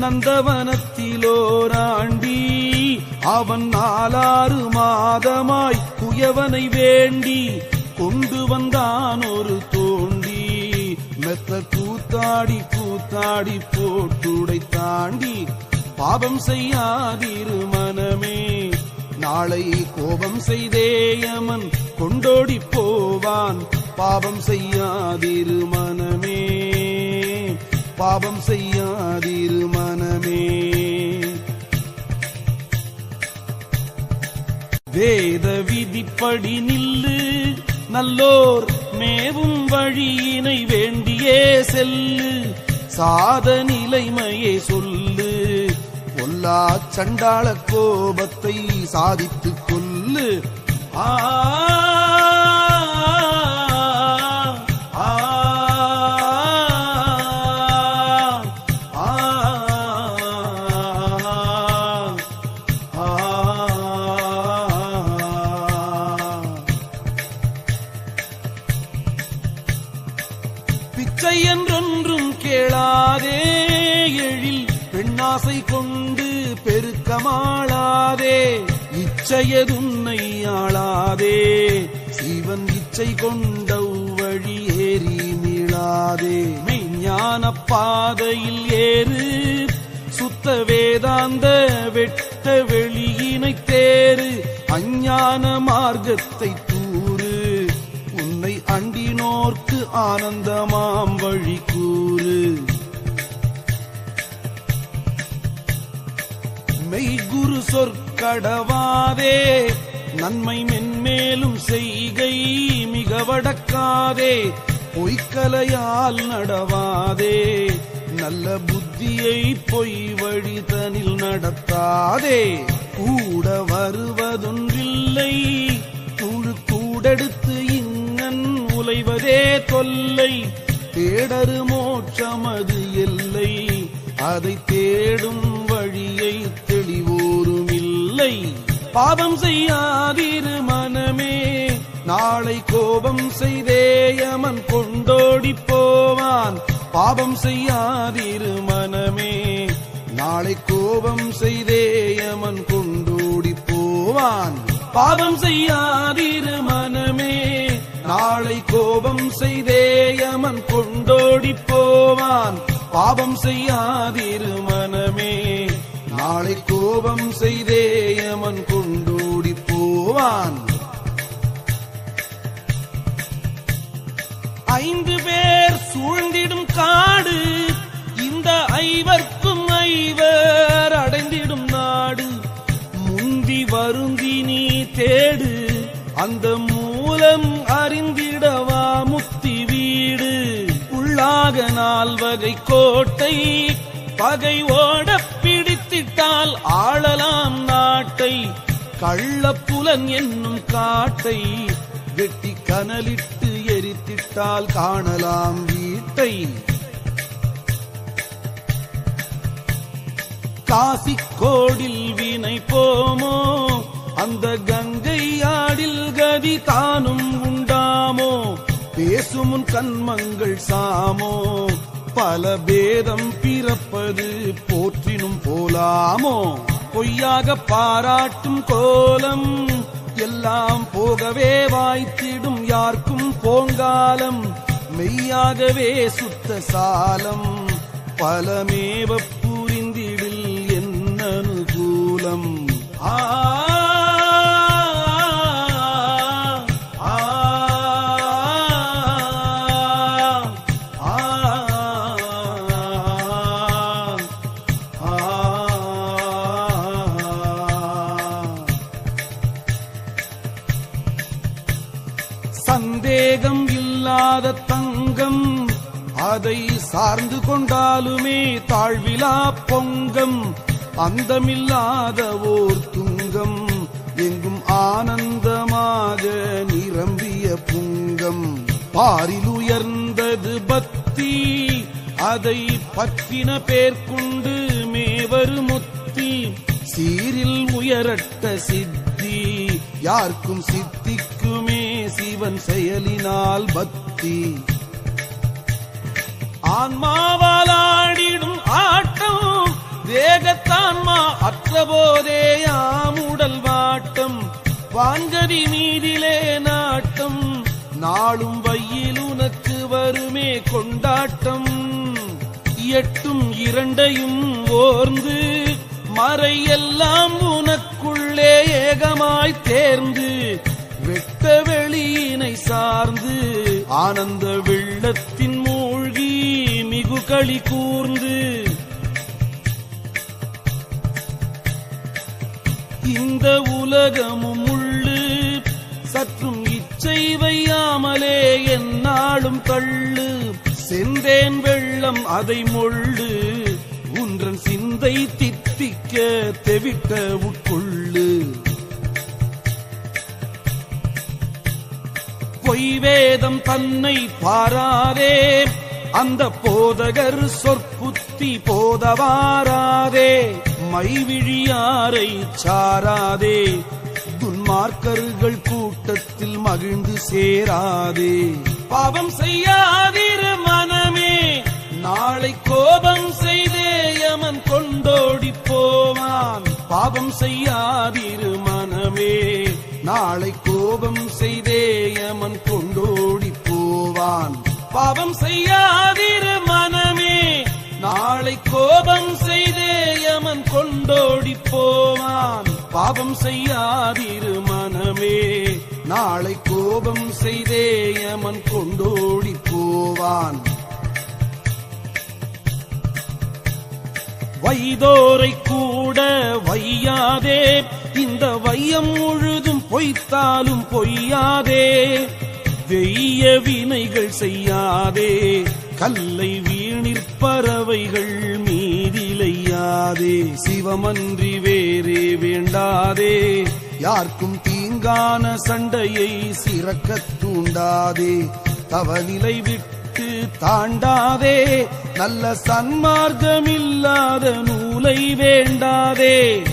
நந்தவனத்திலோராண்டி அவன் நாலாறு மாதமாய் குயவனை வேண்டி கொண்டு வந்தான் ஒரு தோண்டி. மெத்த கூத்தாடி கூத்தாடி போட்டுடை தாண்டி பாவம் செய்யாதிரு மனமே. நாளை கோபம் செய்தேயமன் கொண்டோடி போவான் பாவம் செய்யாதிரு மனமே. பாவம் செய்யாதிரு வேத விதிப்படி நில்லு. நல்லோர் மேவும் வழியினை வேண்டியே செல்லு. சாத நிலைமையே சொல்லு. பொல்லா சண்டாள கோபத்தை சாதித்துக் கொல்லு. ஆ, பிச்சை என்றொன்றும் கேளாதே. எழில் பெண்ணாசை கொண்டு பெருக்கமாளாதே. இச்சையதுன்னை ஆளாதே. சிவன் இச்சை கொண்ட வழி ஏறி மீளாதே. மெய்ஞான பாதையில் ஏறு. சுத்த வேதாந்த வெட்ட வெளியினை தேறு. அஞ்ஞான மார்க்கத்தை தூ அண்டினோர்க்கு ஆனந்தமாம் வழி கூறு மெய்குரு சொற்கடவாதே நன்மை மென்மேலும் செய்கை மிக வடக்காதே பொய்க்கலையால் நடவாதே நல்ல புத்தியை பொய் வழிதனில் நடத்தாதே கூட வருவதொன்றில்லை. தொல்லை தேடரு மோட்சமது எல்லை அதை தேடும் வழியை தெளிவோரும் இல்லை. பாவம் செய்யாதிரு மனமே. நாளை கோபம் செய்தேயமன் கொண்டோடி போவான். பாவம் செய்யாதிரு மனமே. நாளை கோபம் செய்தேயமன் கொண்டோடி போவான். பாவம் செய்யாதிரு மனமே. நாளை கோபம் செய்தேயமன் கொண்டோடி போவான். பாவம் செய்யாதிரு மனமே. நாளை கோபம் செய்தேயமன் கொண்டோடி போவான். ஐந்து பேர் சூழ்ந்திடும் காடு இந்த ஐவர்க்கும் ஐவர் அடைந்திடும் நாடு. முந்தி வருந்தி நீ தேடு அந்த மூலம் அறிந்திடவா முத்தி வீடு? உள்ளாக நால்வகை கோட்டை பகை ஓட பிடித்திட்டால் ஆளலாம் நாட்டை. கள்ளப்புலன் என்னும் காட்டை வெட்டி கனலிட்டு எரித்திட்டால் காணலாம் வீட்டை. காசிக்கோடில் வினை போமோ? அந்த கங்கை ஆடில் கதி தானும் உண்டாமோ? பேசுமுன் கண்மங்கள் சாமோ? பல பேதம் பிறப்பது போற்றினும் போலாமோ? பொய்யாக பாராட்டும் கோலம் எல்லாம் போகவே வாய்த்திடும் யாருக்கும் போங்காலம். மெய்யாகவே சுத்த சாலம் பலமேவ இல்லாத தங்கம். அதை சார்ந்து கொண்டாலுமே தாழ்விலா பொங்கம். அந்தமில்லாத ஓர் துங்கம். எங்கும் ஆனந்தமாக நிரம்பிய புங்கம். பாரில் உயர்ந்தது பக்தி. அதை பற்றின பேர்கொண்டு மேவரு முத்தி. சீரில் உயரட்ட சித்தி. யாருக்கும் சித்திக்குமே சிவன் செயலினால் பக்தி. ஆன்மாவால் ஆடிடும் ஆட்டம் வேகத்தான்மா போதே ஆமுடல் வாட்டம். வான்கதி மீதிலே நாட்டம் நாளும் வையில் உனக்கு வருமே கொண்டாட்டம். எட்டும் இரண்டையும் ஓர்ந்து மறையெல்லாம் உனக்குள்ளே ஏகமாய் தேர்ந்து. ஆனந்த வெள்ளத்தின் மூழ்கி மிகு களி கூர்ந்து. இந்த உலகமும் உள்ளு சற்றும் இச்சை வையாமலே என்னாலும் தள்ளு. செந்தேன் வெள்ளம் அதை மொள்ளு உன்றன் சிந்தை தித்திக்க தெவிட்ட உட்கொள்ளு. வேதம் தன்னை பாராதே. அந்த போதகர் சொற்புத்தி போதவாராதே. மைவிழியாரை சாராதே. துன்மார்க்கர்கள் கூட்டத்தில் மகிழ்ந்து சேராதே. பாவம் செய்யாதிரு மனமே. நாளை கோபம் செய்தே யமன் கொண்டோடி போவான். பாவம் செய்யாதிரு மனமே. நாளை கோபம் செய்தே யமன் போவான் பாவம் செய்யாதிரு மனமே நாளை கோபம் செய்தே யமன் கொண்டோடி போவான் பாவம் செய்யாதிரு மனமே நாளை கோபம் செய்தே யமன் கொண்டோடி போவான் வைதோரை கூட வையாதே இந்த வையம் முழுதும் பொய்த்தாலும் பொய்யாதே. தெய்ய வினைகள் செய்யாதே. கல்லை வீணிற் பறவைகள் மீதிலையாதே. சிவமன்றி வேறே வேண்டாதே. யாருக்கும் தீங்கான சண்டையை சிறக்க தூண்டாதே. தவநிலை விட்டு தாண்டாதே. நல்ல சன்மார்க்கமில்லாத நூலை வேண்டாதே.